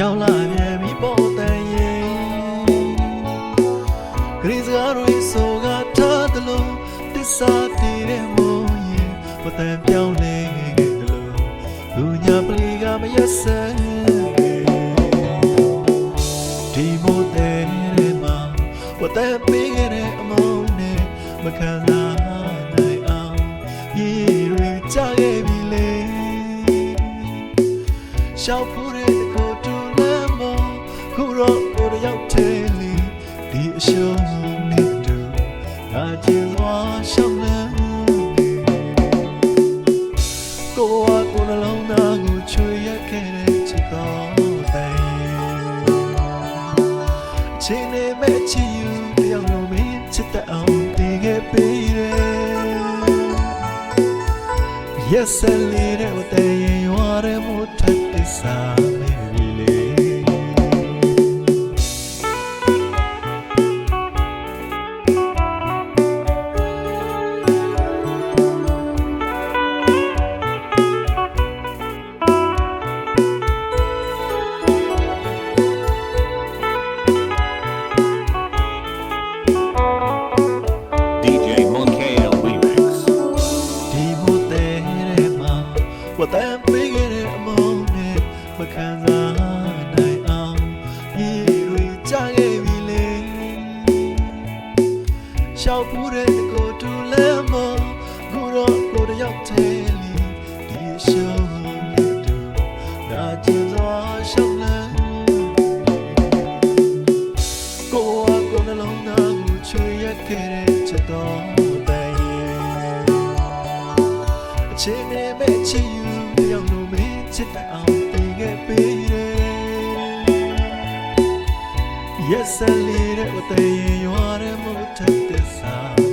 ရောက်လာပြန်ပြီပေါ်တန်ရင်ဂရိစကားတွေဆိုကထားတယ်လို့တစ္ဆာတည်တဲ့မုံရင်ပတန်ပြောင်းလဲတယ်လို့လူညာပလီကမရက်စဲဒီမိုတဲ့မှာပတန်ပေးခဲ့တဲ့အမုံနဲ့မခံစားနိုင်အောင်ရေတွေကြခဲ့ပြီလေရှောက်ဖို့တဲ့ ခုတော့ကိုတယောက်သေးလီဒီအရှုံးနဲ့တူငါကျင်သွားရှောက်လန်းနေကိုကကိုနှလုံးသားကိုချွေရက်ခဲ့တဲ့ချစ်တော်တိုင်ချင်းနေမဲ့ချစ်ယူတယောက်လုံးမင်းချစ်တဲ့အောင်တည်ခဲ့ပေးတယ် Yes, I need it with the you are a motor ရှောက်ဖူးတဲ့ကိုတူလဲမခုတော့ကိုတယောက်သေးလီဒီရှုံးနဲ့တူနာကျင်စွာရှောက်လန်းကိုကကိုနှလုံးသားကိုချွေရက်ခဲ့တဲ့ချက်တော်တဲ့ရဲ့အချင်းနဲ့မဲ့ချစ်ယူတယောက်လိုမင်းချစ်တဲ့အောင်တည်ခဲ့ပေးတယ် Yes I need it with the you are the motor design